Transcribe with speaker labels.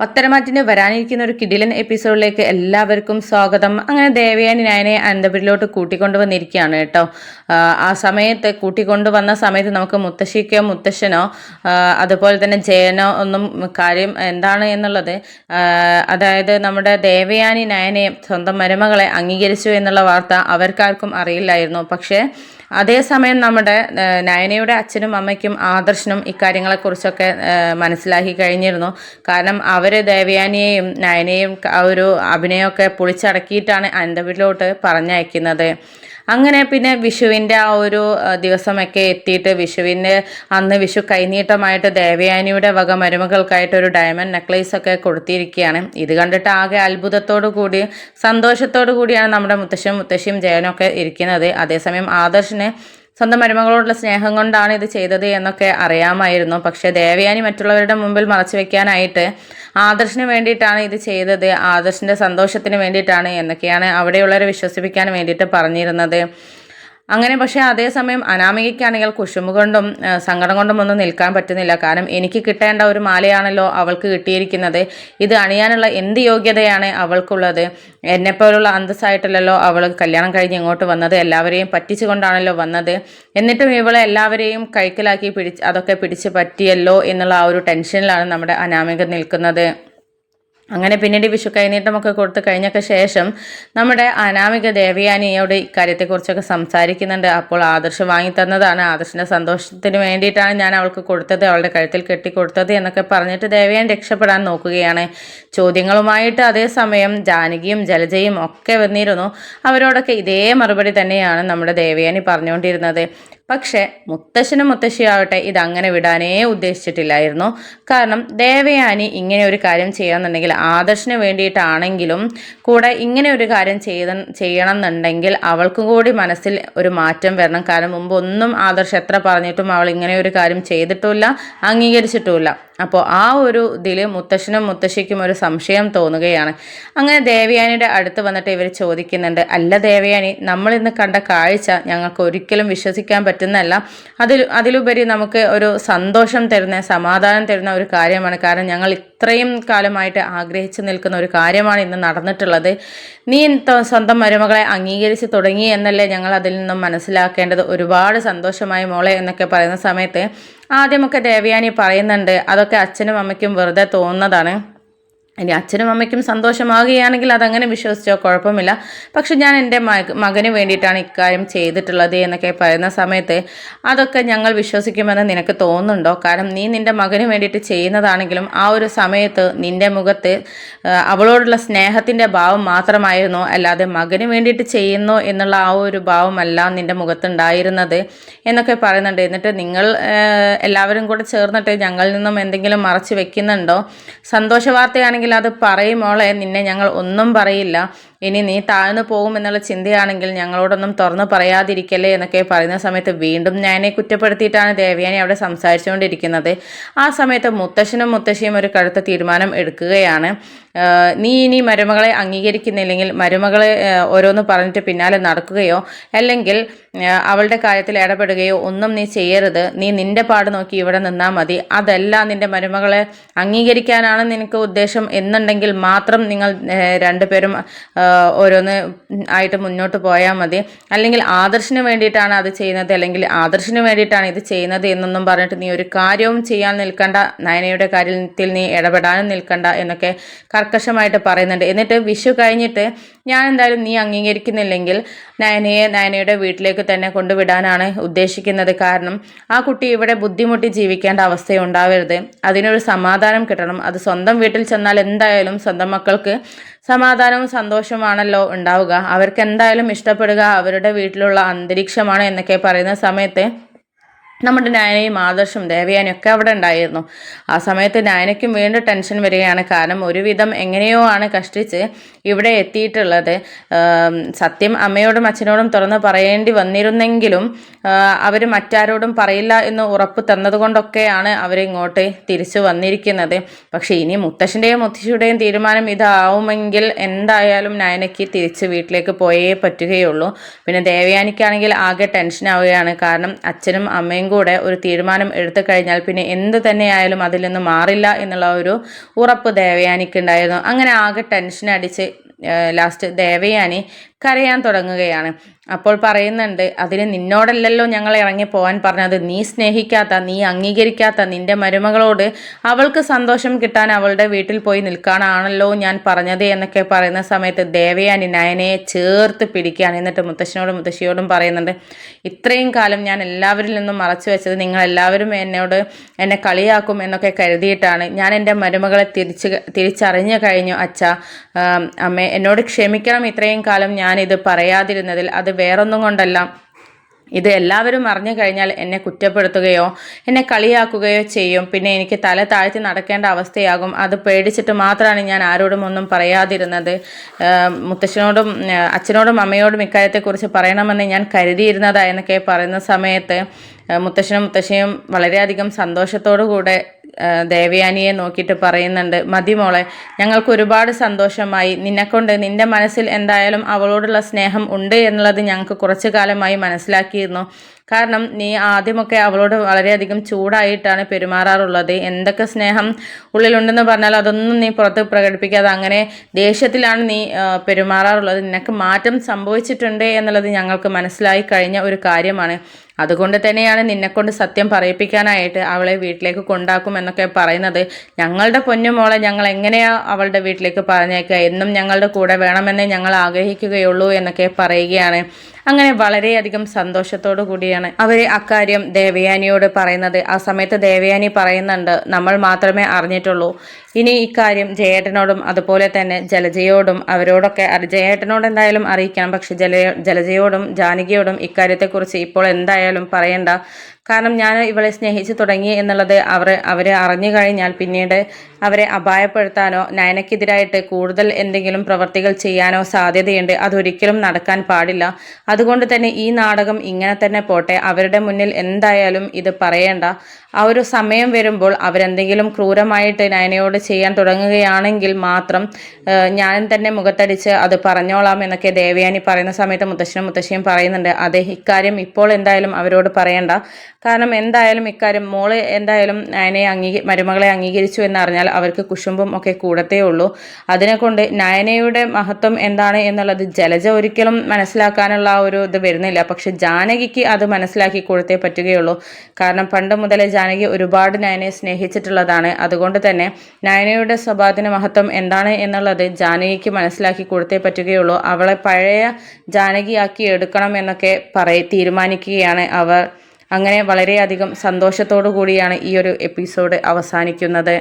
Speaker 1: പത്തരമാറ്റിന് വരാനിരിക്കുന്ന ഒരു കിടിലൻ എപ്പിസോഡിലേക്ക് എല്ലാവർക്കും സ്വാഗതം. അങ്ങനെ ദേവയാനി ഞാനെ അനന്തപുരിലോട്ട് കൂട്ടിക്കൊണ്ടുവന്നിരിക്കുകയാണ് കേട്ടോ. ആ, സമയത്ത് സമയത്ത് കൂട്ടിക്കൊണ്ടുവന്ന സമയത്ത് നമുക്ക് മുത്തശ്ശിക്കോ മുത്തശ്ശനോ അതുപോലെ തന്നെ ജയനോ ഒന്നും കാര്യം എന്താണ് എന്നുള്ളത് അതായത് നമ്മുടെ ദേവയാനി നയനെ സ്വന്തം മരുമകളെ അംഗീകരിച്ചു എന്നുള്ള വാർത്ത അവർക്കാർക്കും അറിയില്ലായിരുന്നു. പക്ഷേ അതേസമയം നമ്മുടെ നയനയുടെ അച്ഛനും അമ്മയ്ക്കും ആദർശനും ഇക്കാര്യങ്ങളെക്കുറിച്ചൊക്കെ മനസ്സിലാക്കി കഴിഞ്ഞിരുന്നു. കാരണം അവർ ദേവയാനിയെയും നയനയും ഒരു അഭിനയമൊക്കെ പൊളിച്ചടക്കിയിട്ടാണ് അനന്തപുരിലോട്ട് പറഞ്ഞയക്കുന്നത്. അങ്ങനെ പിന്നെ വിഷുവിന്റെ ആ ഒരു ദിവസമൊക്കെ എത്തിയിട്ട് വിഷുവിന്റെ അന്ന് വിഷു കൈനീട്ടമായിട്ട് ദേവയാനിയുടെ വക മരുമകൾക്കായിട്ട് ഒരു ഡയമണ്ട് നെക്ലേസ് ഒക്കെ കൊടുത്തിരിക്കുകയാണ്. ഇത് കണ്ടിട്ട് ആകെ അത്ഭുതത്തോടു കൂടി സന്തോഷത്തോടു കൂടിയാണ് നമ്മുടെ മുത്തശ്ശിയും മുത്തശ്ശിയും ജയനൊക്കെ ഇരിക്കുന്നത്. അതേസമയം ആദർശിന് സ്വന്തം മരുമകളോടുള്ള സ്നേഹം കൊണ്ടാണ് ഇത് ചെയ്തത് എന്നൊക്കെ അറിയാമായിരുന്നു. പക്ഷെ ദേവയാനി മറ്റുള്ളവരുടെ മുമ്പിൽ മറച്ചു വെക്കാനായിട്ട് ആദർശിന് വേണ്ടിയിട്ടാണ് ഇത് ചെയ്തത്. ആദർശിന്റെ സന്തോഷത്തിന് വേണ്ടിയിട്ടാണ് എന്നൊക്കെയാണ് അവിടെയുള്ളവരെ വിശ്വസിപ്പിക്കാൻ വേണ്ടിയിട്ട് പറഞ്ഞിരുന്നത്. അങ്ങനെ പക്ഷേ അതേസമയം അനാമികയ്ക്കാണെങ്കിൽ കുശുമ്പ് കൊണ്ടും സങ്കടം കൊണ്ടും ഒന്നും നിൽക്കാൻ പറ്റുന്നില്ല. കാരണം എനിക്ക് കിട്ടേണ്ട ഒരു മാലയാണല്ലോ അവൾക്ക് കിട്ടിയിരിക്കുന്നത്. ഇത് അണിയാനുള്ള എന്ത് യോഗ്യതയാണ് അവൾക്കുള്ളത്? എന്നെപ്പോലുള്ള അന്തസ്സായിട്ടല്ലല്ലോ അവൾ കല്യാണം കഴിഞ്ഞ് ഇങ്ങോട്ട് വന്നത്? എല്ലാവരെയും പറ്റിച്ചുകൊണ്ടാണല്ലോ വന്നത്? എന്നിട്ടും ഇവളെ എല്ലാവരെയും കൈക്കലാക്കി പിടിച്ച് അതൊക്കെ പിടിച്ച് പറ്റിയല്ലോ എന്നുള്ള ആ ഒരു ടെൻഷനിലാണ് നമ്മുടെ അനാമിക നിൽക്കുന്നത്. അങ്ങനെ പിന്നീട് വിഷു കൈനീട്ടമൊക്കെ കൊടുത്ത് കഴിഞ്ഞൊക്കെ ശേഷം നമ്മുടെ അനാമിക ദേവയാനിയോട് ഇക്കാര്യത്തെക്കുറിച്ചൊക്കെ സംസാരിക്കുന്നുണ്ട്. അപ്പോൾ ആദർശ് വാങ്ങി തന്നതാണ്. ആദർശിന്റെ സന്തോഷത്തിന് വേണ്ടിയിട്ടാണ് ഞാൻ അവൾക്ക് കൊടുത്തത് അവളുടെ കഴുത്തിൽ കെട്ടി കൊടുത്തത് എന്നൊക്കെ പറഞ്ഞിട്ട് ദേവയാൻ രക്ഷപ്പെടാൻ നോക്കുകയാണ്. ചോദ്യങ്ങളുമായിട്ട് അതേസമയം ജാനകിയും ജലജയും ഒക്കെ വന്നിരുന്നു. അവരോടൊക്കെ ഇതേ മറുപടി തന്നെയാണ് നമ്മുടെ ദേവയാനി പറഞ്ഞുകൊണ്ടിരുന്നത്. പക്ഷേ മുത്തശ്ശനും മുത്തശ്ശിയാവട്ടെ അങ്ങനെ വിടാനേ ഉദ്ദേശിച്ചിട്ടില്ലായിരുന്നു. കാരണം ദേവയാനി ഇങ്ങനെ ഒരു കാര്യം ചെയ്യണമെന്നുണ്ടെങ്കിൽ ആദർശിന് വേണ്ടിയിട്ടാണെങ്കിലും കൂടെ ഇങ്ങനെ ഒരു കാര്യം ചെയ്ത ചെയ്യണം എന്നുണ്ടെങ്കിൽ അവൾക്കും കൂടി മനസ്സിൽ ഒരു മാറ്റം വരണം. കാരണം മുമ്പ് ഒന്നും ആദർശ് എത്ര പറഞ്ഞിട്ടും അവൾ ഇങ്ങനെ ഒരു കാര്യം ചെയ്തിട്ടുമില്ല അംഗീകരിച്ചിട്ടുമില്ല. അപ്പോൾ ആ ഒരു ഇതിൽ മുത്തശ്ശനും മുത്തശ്ശിക്കും ഒരു സംശയം തോന്നുകയാണ്. അങ്ങനെ ദേവയാനിയുടെ അടുത്ത് വന്നിട്ട് ഇവർ ചോദിക്കുന്നുണ്ട് അല്ല ദേവയാനി നമ്മൾ ഇന്ന് കണ്ട കാഴ്ച ഞങ്ങൾക്ക് ഒരിക്കലും വിശ്വസിക്കാൻ പറ്റുന്നതല്ല. അതിൽ അതിലുപരി നമുക്ക് ഒരു സന്തോഷം തരുന്ന സമാധാനം തരുന്ന ഒരു കാര്യമാണ്. കാരണം ഞങ്ങൾ ഇത്രയും കാലമായിട്ട് ആഗ്രഹിച്ചു നിൽക്കുന്ന ഒരു കാര്യമാണ് ഇന്ന് നടന്നിട്ടുള്ളത്. നീ സ്വന്തം മരുമകളെ അംഗീകരിച്ച് തുടങ്ങി എന്നല്ലേ ഞങ്ങൾ അതിൽ നിന്നും മനസ്സിലാക്കേണ്ടത്? ഒരുപാട് സന്തോഷമായി മോളെ എന്നൊക്കെ പറയുന്ന സമയത്ത് ആദ്യമൊക്കെ ദേവയാനി പറയുന്നുണ്ട്. അതൊക്കെ അച്ഛനും അമ്മയ്ക്കും വെറുതെ തോന്നുന്നതാണ്. ഇനി അച്ഛനും അമ്മയ്ക്കും സന്തോഷമാകുകയാണെങ്കിൽ അതങ്ങനെ വിശ്വസിച്ചോ? കുഴപ്പമില്ല. പക്ഷെ ഞാൻ എന്റെ മക മകന് വേണ്ടിയിട്ടാണ് ഇക്കാര്യം ചെയ്തിട്ടുള്ളത് എന്നൊക്കെ പറയുന്ന സമയത്ത് അതൊക്കെ ഞങ്ങൾ വിശ്വസിക്കുമെന്ന് നിനക്ക് തോന്നുന്നുണ്ടോ? കാരണം നീ നിന്റെ മകന് വേണ്ടിയിട്ട് ചെയ്യുന്നതാണെങ്കിലും ആ ഒരു സമയത്ത് നിന്റെ മുഖത്ത് അവളോടുള്ള സ്നേഹത്തിന്റെ ഭാവം മാത്രമായിരുന്നു. അല്ലാതെ മകന് വേണ്ടിയിട്ട് ചെയ്യുന്നു എന്നുള്ള ആ ഒരു ഭാവമല്ല നിന്റെ മുഖത്തുണ്ടായിരുന്നത് എന്നൊക്കെ പറയുന്നുണ്ട്. എന്നിട്ട് നിങ്ങൾ എല്ലാവരും കൂടെ ചേർന്നിട്ട് ഞങ്ങളിൽ നിന്നും എന്തെങ്കിലും മറച്ചു വെക്കുന്നുണ്ടോ? സന്തോഷ വാർത്തയാണെങ്കിൽ അത് പറയും മോളെ നിന്നെ ഞങ്ങൾ ഒന്നും പറയില്ല. ഇനി നീ താഴ്ന്നു പോകുമെന്നുള്ള ചിന്തയാണെങ്കിൽ ഞങ്ങളോടൊന്നും തുറന്നു പറയാതിരിക്കല്ലേ എന്നൊക്കെ പറയുന്ന സമയത്ത് വീണ്ടും ഞാനെ കുറ്റപ്പെടുത്തിയിട്ടാണ് ദേവയാനി അവിടെ സംസാരിച്ചുകൊണ്ടിരിക്കുന്നത്. ആ സമയത്ത് മുത്തശ്ശനും മുത്തശ്ശിയും ഒരു കടുത്ത തീരുമാനം എടുക്കുകയാണ്. നീ ഇനി മരുമകളെ അംഗീകരിക്കുന്നില്ലെങ്കിൽ മരുമകളെ ഓരോന്ന് പറഞ്ഞിട്ട് പിന്നാലെ നടക്കുകയോ അല്ലെങ്കിൽ അവളുടെ കാര്യത്തിൽ ഇടപെടുകയോ ഒന്നും നീ ചെയ്യരുത്. നീ നിന്റെ പാട് നോക്കി ഇവിടെ നിന്നാൽ മതി. അതല്ല നിന്റെ മരുമകളെ അംഗീകരിക്കാനാണ് നിനക്ക് ഉദ്ദേശം എന്നുണ്ടെങ്കിൽ മാത്രം നിങ്ങൾ രണ്ടുപേരും ഓരോന്ന് ആയിട്ട് മുന്നോട്ട് പോയാൽ മതി. അല്ലെങ്കിൽ ആദർശിന് വേണ്ടിയിട്ടാണ് അത് ചെയ്യുന്നത്. അല്ലെങ്കിൽ ആദർശിന് വേണ്ടിയിട്ടാണ് ഇത് ചെയ്യുന്നത് എന്നൊന്നും പറഞ്ഞിട്ട് നീ ഒരു കാര്യവും ചെയ്യാൻ നിൽക്കണ്ട. നയനയുടെ കാര്യത്തിൽ നീ ഇടപെടാനും നിൽക്കണ്ട എന്നൊക്കെ കർക്കശമായിട്ട് പറയുന്നുണ്ട്. എന്നിട്ട് വിഷു കഴിഞ്ഞിട്ട് ഞാൻ എന്തായാലും നീ അംഗീകരിക്കുന്നില്ലെങ്കിൽ നയനയെ നയനയുടെ വീട്ടിലേക്ക് തന്നെ കൊണ്ടുവിടാനാണ് ഉദ്ദേശിക്കുന്നത്. കാരണം ആ കുട്ടി ഇവിടെ ബുദ്ധിമുട്ടി ജീവിക്കേണ്ട അവസ്ഥയുണ്ടാവരുത്. അതിനൊരു സമാധാനം കിട്ടണം. അത് സ്വന്തം വീട്ടിൽ ചെന്നാൽ എന്തായാലും സ്വന്തം മക്കൾക്ക് സമാധാനവും സന്തോഷമാണല്ലോ ഉണ്ടാവുക. അവർക്ക് എന്തായാലും ഇഷ്ടപ്പെടുക. അവരുടെ വീട്ടിലുള്ള അന്തരീക്ഷമാണ് എന്നൊക്കെ പറയുന്ന സമയത്ത് നമ്മുടെ നയനയും ആദർശും ദേവയാനും ഒക്കെ അവിടെ ഉണ്ടായിരുന്നു. ആ സമയത്ത് നയനയ്ക്കും വീണ്ടും ടെൻഷൻ വരികയാണ്. കാരണം ഒരുവിധം എങ്ങനെയോ ആണ് കഷ്ടിച്ച് ഇവിടെ എത്തിയിട്ടുള്ളത്. സത്യം അമ്മയോടും അച്ഛനോടും തുറന്ന് പറയേണ്ടി വന്നിരുന്നെങ്കിലും അവർ മറ്റാരോടും പറയില്ല എന്ന് ഉറപ്പ് തന്നതുകൊണ്ടൊക്കെയാണ് അവരിങ്ങോട്ട് തിരിച്ചു വന്നിരിക്കുന്നത്. പക്ഷേ ഇനി മുത്തശ്ശന്റെയും മുത്തശ്ശിയുടെയും തീരുമാനം ഇതാവുമെങ്കിൽ എന്തായാലും നയനയ്ക്ക് തിരിച്ച് വീട്ടിലേക്ക് പോയേ പറ്റുകയുള്ളൂ. പിന്നെ ദേവയാനിക്കാണെങ്കിൽ ആകെ ടെൻഷൻ ആവുകയാണ് കാരണം അച്ഛനും അമ്മയും അമ്മയും കൂടെ ഒരു തീരുമാനം എടുത്തു കഴിഞ്ഞാൽ പിന്നെ എന്ത് തന്നെയായാലും അതിൽ നിന്ന് മാറില്ല എന്നുള്ള ഒരു ഉറപ്പ് ദേവയാനിക്കുണ്ടായിരുന്നു. അങ്ങനെ ആകെ ടെൻഷൻ അടിച്ച് ലാസ്റ്റ് ദേവയാനി കരയാൻ തുടങ്ങുകയാണ്. അപ്പോൾ പറയുന്നുണ്ട് അതിന് നിന്നോടല്ലല്ലോ ഞങ്ങൾ ഇറങ്ങി പോകാൻ പറഞ്ഞത്. നീ സ്നേഹിക്കാത്ത നീ അംഗീകരിക്കാത്ത നിന്റെ മരുമകളോട് അവൾക്ക് സന്തോഷം കിട്ടാൻ അവളുടെ വീട്ടിൽ പോയി നിൽക്കാനാണല്ലോ ഞാൻ പറഞ്ഞത് എന്നൊക്കെ പറയുന്ന സമയത്ത് ദേവയാനി നയനയെ ചേർത്ത് പിടിക്കുകയാണ്. എന്നിട്ട് മുത്തശ്ശനോടും മുത്തശ്ശിയോടും പറയുന്നുണ്ട് ഇത്രയും കാലം ഞാൻ എല്ലാവരിൽ നിന്നും മറച്ചു വെച്ചത് നിങ്ങൾ എല്ലാവരും എന്നോട് എന്നെ കളിയാക്കും എന്നൊക്കെ കരുതിയിട്ടാണ്. ഞാൻ എന്റെ മരുമകളെ തിരിച്ച് തിരിച്ചറിഞ്ഞു കഴിഞ്ഞു. അച്ഛ അമ്മേ എന്നോട് ക്ഷമിക്കണം. ഇത്രയും കാലം ഞാനിത് പറയാതിരുന്നതിൽ അത് വേറൊന്നും കൊണ്ടല്ല. ഇത് എല്ലാവരും അറിഞ്ഞു കഴിഞ്ഞാൽ എന്നെ കുറ്റപ്പെടുത്തുകയോ എന്നെ കളിയാക്കുകയോ ചെയ്യും. പിന്നെ എനിക്ക് തല താഴ്ത്തി നടക്കേണ്ട അവസ്ഥയാകും. അത് പേടിച്ചിട്ട് മാത്രമാണ് ഞാൻ ആരോടും ഒന്നും പറയാതിരുന്നത്. മുത്തശ്ശനോടും അച്ഛനോടും അമ്മയോടും ഇക്കാര്യത്തെക്കുറിച്ച് പറയണമെന്ന് ഞാൻ കരുതിയിരുന്നതായെന്നൊക്കെ പറയുന്ന സമയത്ത് മുത്തശ്ശനും മുത്തശ്ശിയും വളരെയധികം സന്തോഷത്തോടു കൂടെ ദേവയാനിയെ നോക്കിയിട്ട് പറയുന്നുണ്ട് മതി മോളെ ഞങ്ങൾക്ക് ഒരുപാട് സന്തോഷമായി. നിന്നെക്കൊണ്ട് നിന്റെ മനസ്സിൽ എന്തായാലും അവളോടുള്ള സ്നേഹം ഉണ്ട് എന്നുള്ളത് ഞങ്ങൾക്ക് കുറച്ചു കാലമായി മനസ്സിലാക്കിയിരുന്നു. കാരണം നീ ആദ്യമൊക്കെ അവളോട് വളരെയധികം ചൂടായിട്ടാണ് പെരുമാറാറുള്ളത്. എന്തൊക്കെ സ്നേഹം ഉള്ളിലുണ്ടെന്ന് പറഞ്ഞാൽ അതൊന്നും നീ പുറത്ത് പ്രകടിപ്പിക്കാതെ അങ്ങനെ ദേഷ്യത്തിലാണ് നീ പെരുമാറാറുള്ളത്. നിനക്ക് മാറ്റം സംഭവിച്ചിട്ടുണ്ട് എന്നുള്ളത് ഞങ്ങൾക്ക് മനസ്സിലായി കഴിഞ്ഞ ഒരു കാര്യമാണ്. അതുകൊണ്ട് തന്നെയാണ് നിന്നെക്കൊണ്ട് സത്യം പറയിപ്പിക്കാനായിട്ട് അവളെ വീട്ടിലേക്ക് കൊണ്ടാക്കും എന്നൊക്കെ പറയുന്നത്. ഞങ്ങളുടെ പൊന്നുമോളെ ഞങ്ങൾ എങ്ങനെയാ അവളുടെ വീട്ടിലേക്ക് പറഞ്ഞേക്കുക? എന്നും ഞങ്ങളുടെ കൂടെ വേണമെന്നേ ഞങ്ങൾ ആഗ്രഹിക്കുകയുള്ളൂ എന്നൊക്കെ പറയുകയാണ്. അങ്ങനെ വളരെയധികം സന്തോഷത്തോടു കൂടിയാണ്. അവർ അക്കാര്യം ദേവയാനിയോട് പറയുന്നത്. ആ സമയത്ത് ദേവയാനി പറയുന്നുണ്ട് നമ്മൾ മാത്രമേ അറിഞ്ഞിട്ടുള്ളൂ. ഇനി ഇക്കാര്യം ജയേട്ടനോടും അതുപോലെ തന്നെ ജലജയോടും അവരോടൊക്കെ ജയേട്ടനോട് എന്തായാലും അറിയിക്കണം പക്ഷെ ജല ജലജയോടും ജാനകിയോടും ഇക്കാര്യത്തെക്കുറിച്ച് ഇപ്പോൾ എന്തായാലും പറയണ്ട. കാരണം ഞാൻ ഇവളെ സ്നേഹിച്ച് തുടങ്ങി എന്നുള്ളത് അവർ അവർ അറിഞ്ഞു കഴിഞ്ഞാൽ പിന്നീട് അവരെ അപായപ്പെടുത്താനോ നയനക്കെതിരായിട്ട് കൂടുതൽ എന്തെങ്കിലും പ്രവർത്തികൾ ചെയ്യാനോ സാധ്യതയുണ്ട്. അതൊരിക്കലും നടക്കാൻ പാടില്ല. അതുകൊണ്ട് തന്നെ ഈ നാടകം ഇങ്ങനെ തന്നെ പോട്ടെ. അവരുടെ മുന്നിൽ എന്തായാലും ഇത് പറയേണ്ട ആ ഒരു സമയം വരുമ്പോൾ അവരെന്തെങ്കിലും ക്രൂരമായിട്ട് നയനയോട് ചെയ്യാൻ തുടങ്ങുകയാണെങ്കിൽ മാത്രം ഞാൻ തന്നെ മുഖത്തടിച്ച് അത് പറഞ്ഞോളാം എന്നൊക്കെ ദേവയാനി പറയുന്ന സമയത്ത് മുത്തശ്ശനും മുത്തശ്ശിയും പറയുന്നുണ്ട്. അതെ ഇക്കാര്യം ഇപ്പോൾ എന്തായാലും അവരോട് പറയണ്ട. കാരണം എന്തായാലും ഇക്കാര്യം മോൾ എന്തായാലും നയനയെ അംഗീകരി മരുമകളെ അംഗീകരിച്ചു എന്നറിഞ്ഞാൽ അവർക്ക് കുശുമ്പും ഒക്കെ കൂടത്തേ ഉള്ളൂ. അതിനെ കൊണ്ട് നയനയുടെ മഹത്വം എന്താണ് എന്നുള്ളത് ജലജ ഒരിക്കലും മനസ്സിലാക്കാനുള്ള ഒരു ഇത് വരുന്നില്ല. പക്ഷെ ജാനകിക്ക് അത് മനസ്സിലാക്കി കൊടുത്തേ പറ്റുകയുള്ളൂ. കാരണം പണ്ട് മുതലേ ജാനകി ഒരുപാട് നയനയെ സ്നേഹിച്ചിട്ടുള്ളതാണ്. അതുകൊണ്ട് തന്നെ നയനയുടെ സ്വഭാവത്തിന് മഹത്വം എന്താണ് എന്നുള്ളത് ജാനകിക്ക് മനസ്സിലാക്കി കൊടുത്തേ പറ്റുകയുള്ളൂ. അവളെ പഴയ ജാനകിയാക്കി എടുക്കണം എന്നൊക്കെ പറയ തീരുമാനിക്കുകയാണ് അവർ. അങ്ങനെ വളരെയധികം സന്തോഷത്തോടു കൂടിയാണ് ഈ ഒരു എപ്പിസോഡ് അവസാനിക്കുന്നത്.